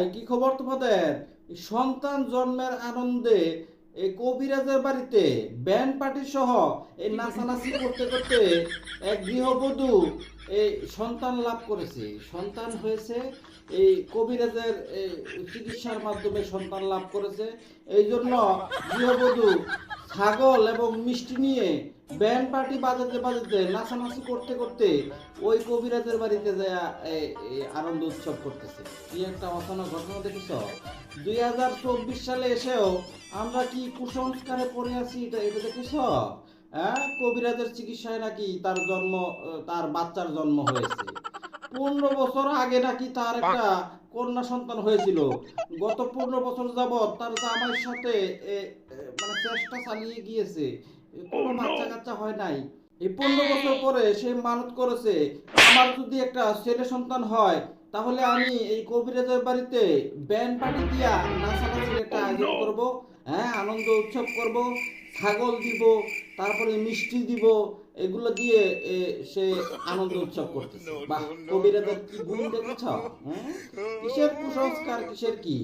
এই কি খবর তোমাদের? সন্তান জন্মের আনন্দে এই কবিরাজের বাড়িতে ব্যান্ড পার্টি সহ এই নাচানাচি করতে করতে এক গৃহবধূ এই সন্তান লাভ করেছে। সন্তান হয়েছে এই কবিরাজের চিকিৎসার মাধ্যমে সন্তান লাভ করেছে। এই জন্য গৃহবধূ ছাগল এবং মিষ্টি নিয়ে ব্যান্ড পার্টি বাজাতে বাজাতে, নাচানাচি করতে করতে ওই কবিরাজের বাড়িতে যায় আনন্দ উৎসব করতেছে। কি একটা অসানা ঘটনা দেখেছ? দুই হাজার চব্বিশ সালে এসেও আমরা কি কুসংস্কারে পড়ে আছি এটা এটা দেখেছ? হ্যাঁ কবিরাজের চিকিৎসায় নাকি তার জন্ম, তার বাচ্চার জন্ম হয়েছে। পনেরো বছর আগে নাকি তার একটা কন্যা সন্তান হয়েছিল। গত পনেরো বছর যাবৎ তার জামাইয়ের সাথে মানে চেষ্টা চালিয়ে গিয়েছে। কোনো বাচ্চা কাচ্চা হয় নাই। এই পনেরো বছর পরে সে মানত করেছে আমার যদি একটা ছেলে সন্তান হয় তাহলে আমি এই কবিরাজের বাড়িতে ব্যান্ড পার্টি দিয়া নাচানাচির একটা আয়োজন করব হ্যাঁ আনন্দ উৎসব করব ছাগল দিব তারপরে মিষ্টি দিব এগুলো দিয়ে সে আনন্দ উৎসব করতেছে। বাহ কবিরাজের কি গুণ দেখেছ? হ্যাঁ? কিসের কুসংস্কার কিসের কি?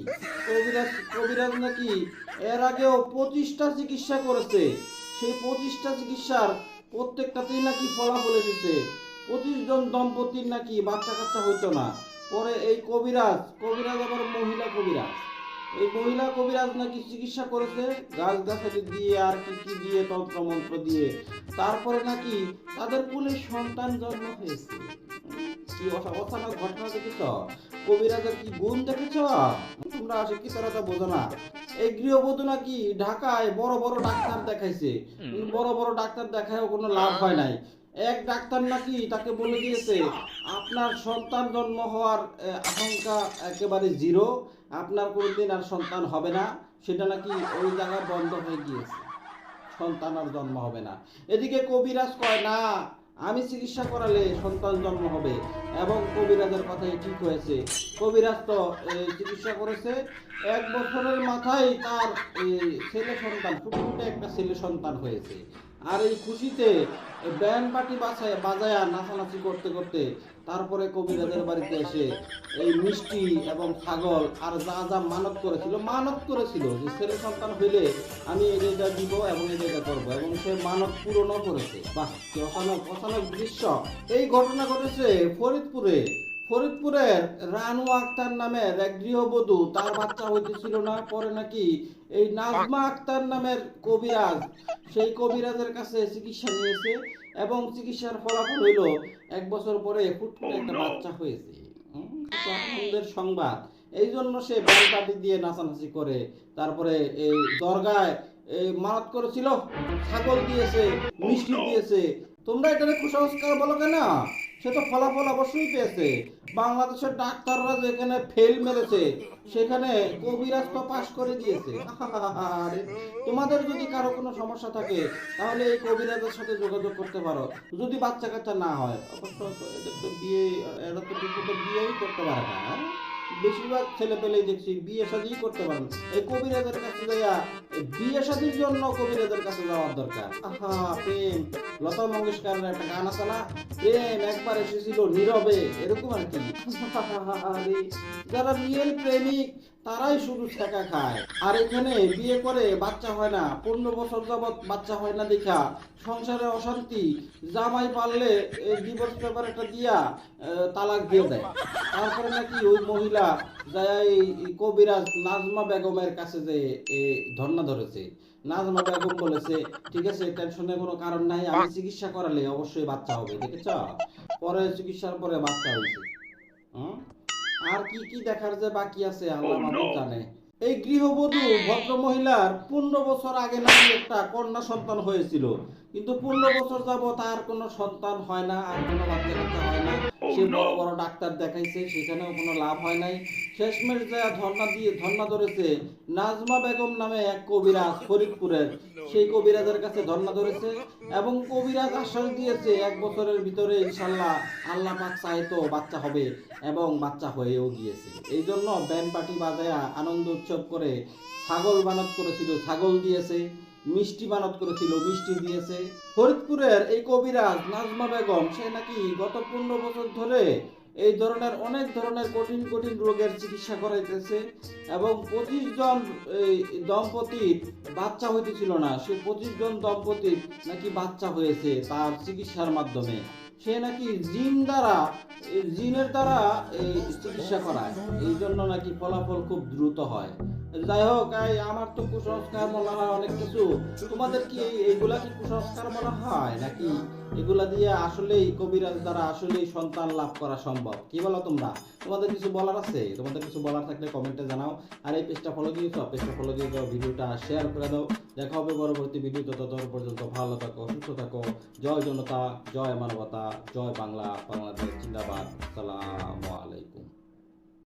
কবিরাজ কবিরাজ নাকি এর আগেও পঁচিশটা চিকিৎসা করেছে। সেই পঁচিশটা চিকিৎসার প্রত্যেকটাতেই নাকি ফলাফল এসেছে। পঁচিশ জন দম্পতির নাকি বাচ্চা কাচ্চা হইতো না। পরে এই কবিরাজ কবিরাজ আবার মহিলা কবিরাজ। এই মহিলা কবিরাজ নাকি চিকিৎসা করেছে, গাছ গাছালি দিয়ে আর কি কি দিয়ে তন্ত্র মন্ত্র দিয়ে। তারপরে নাকি তাদের কোলে সন্তান জন্ম হয়েছে। কি অচানক ঘটনা দেখেছ? কবিরাজের কি গুণ দেখেছ? তোমরা শিক্ষিতরা বোঝো না? এই গৃহবধূ নাকি ঢাকায় বড় বড় ডাক্তার দেখাইছে। বড় বড় ডাক্তার দেখায়ও কোনো লাভ হয় নাই। এক ডাক্তার নাকি তাকে বলে দিয়েছে আপনার সন্তান জন্ম হওয়ার আশঙ্কা একেবারে জিরো। আপনার কোনোদিন আর সন্তান হবে না। সেটা নাকি ওই জায়গায় বন্ধ হয়ে গিয়েছে। সন্তান আর জন্ম হবে না। এদিকে কবিরাজ কয় না আমি চিকিৎসা করালে সন্তান জন্ম হবে এবং কবিরাজের কথাই ঠিক হয়েছে। কবিরাজ তো চিকিৎসা করেছে। এক বছরের মাথায় তার ছেলে সন্তান, ফুটফুটে একটা ছেলে সন্তান হয়েছে। আর এই খুশিতে ব্যান্ড পার্টি বাসায় বাজায় নাচানাচি করতে করতে তারপরে কবিরাজের বাড়িতে এসে এই মিষ্টি এবং ছাগল আর যা যা মানত করেছিল মানত করেছিল যে ছেলে সন্তান হইলে আমি এই এটা দিব এবং এই এটা করব এবং সে মানত পূরণও করেছে। বাহ অচানক অচানক দৃশ্য। এই ঘটনা ঘটেছে ফরিদপুরে। ফরিদপুরের রানু আক্তার নামের এক গৃহবধূ, তার বাচ্চা হইতেছিল না, পরে নাকি এই নাজমা আক্তার নামের কবিরাজ, সেই কবিরাজের কাছে চিকিৎসা নিয়েছে এবং চিকিৎসার ফলাফল হইল এক বছর পরে ফুটফুটে একটা বাচ্চা হয়েছে। আনন্দের সংবাদ। এই জন্য সে ব্যাল দিয়ে নাচানাচি করে। তারপরে এই দরগায় মানত করেছিল, ছাগল দিয়েছে, মিষ্টি দিয়েছে। তোমরা এখানে কুসংস্কার বলো কেন? সে তো ফলাফল অবশ্যই পেয়েছে বাংলাদেশের ডাক্তাররা যেখানে ফেল মেরেছে, সেখানে কবিরাজ তো পাশ করে দিয়েছে তোমাদের যদি কারও কোনো সমস্যা থাকে তাহলে এই কবিরাজের সাথে যোগাযোগ করতে পারো যদি বাচ্চা কাচ্চা না হয় তো তো বিয়ে এরা তো মতো বিয়েই করতে পারে না? বেশিরভাগ ছেলে পেলেই দেখছি বিয়ে শাদিই করতে পারেন এই কবিরাজের কাছে যাইয়া বিয়ে শাদির জন্য কবিরাজের কাছে যাওয়ার দরকার। আহা, প্রেম। লতা একটা গান আছে না? প্রেম একবার এসেছিল নীরবে। এরকম আর কি? যারা রিয়েল প্রেমিক, তারাই শুধু ছেঁকা খায়। আর এখানে বিয়ে করে বাচ্চা হয় না। পনেরো বছর যাবৎ বাচ্চা হয় না দেখা। সংসারে অশান্তি। জামাই পারলে ডিভোর্স পেপার একটা দিয়া তালাক দিয়ে দেয়। তারপরে নাকি ওই মহিলা এই কবিরাজ নাজমা বেগমের কাছে যে এ, ধর্ণা ধরেছে নাজমা বেগম বলেছে ঠিক আছে টেনশনের কোনো কারণ নাই আমি চিকিৎসা করালে অবশ্যই বাচ্চা হবে দেখেছ? পরে চিকিৎসার পরে বাচ্চা হয়েছে। আর কি কি দেখার যে বাকি আছে আল্লাহ মাত্র জানে। এই গৃহবধূ ভদ্র মহিলার পনেরো বছর আগে নাকি একটা কন্যা সন্তান হয়েছিল। কিন্তু পনেরো বছর যাব তার কোনো সন্তান হয় না আর কোনো বাচ্চা কাচ্চা হয় না। সে বড় বড় ডাক্তার দেখাইছে সেখানেও কোনো লাভ হয় নাই। শেষমেশ যা ধর্ণা দিয়ে ধর্ণা ধরেছে নাজমা বেগম নামে এক কবিরাজ ফরিদপুরের। সেই কবিরাজের কাছে ধর্ণা ধরেছে এবং কবিরাজ আশ্বাস দিয়েছে এক বছরের ভিতরে ইনশাল্লাহ আল্লাহ পাক চাইতো বাচ্চা হবে এবং বাচ্চা হয়েও গিয়েছে। এই জন্য ব্যান্ড পার্টি বাজায়া আনন্দ উৎসব করে ছাগল বানত করেছিল ছাগল দিয়েছে। মিষ্টি বানত করেছিল, মিষ্টি দিয়েছে। ফরিদপুরের এই কবিরাজ নাজমা বেগম, সে নাকি গত পনেরো বছর ধরে এই ধরনের অনেক ধরনের কঠিন কঠিন রোগের চিকিৎসা করাইতেছে এবং পঁচিশ জন এই দম্পতির বাচ্চা হইতেছিল না। সে পঁচিশ জন দম্পতির নাকি বাচ্চা হয়েছে তার চিকিৎসার মাধ্যমে। সে নাকি জিন দ্বারা, জিনের দ্বারা এই চিকিৎসা করায়। এই জন্য নাকি ফলাফল খুব দ্রুত হয়। যাই হোক আমার তো কুসংস্কার মনে হয় অনেক কিছু। তোমাদের কি কি কুসংস্কার মনে হয় নাকি? এগুলা দিয়ে কবিরাজ দ্বারা সন্তান লাভ করা সম্ভব। কি বলো তোমরা? তোমাদের কিছু বলার আছে? তোমাদের কিছু বলার থাকলে কমেন্টে জানাও। আর এই পেজটা ফলো দিয়েছ? পেজটা ফলো দিয়ে দাও, ভিডিওটা শেয়ার করে দাও। দেখা হবে পরবর্তী পর্যন্ত ভালো থাকো, সুস্থ থাকো। জয় জনতা, জয় মানবতা, জয় বাংলা, বাংলাদেশ, জিন্দাবাদ। আসসালামু আলাইকুম।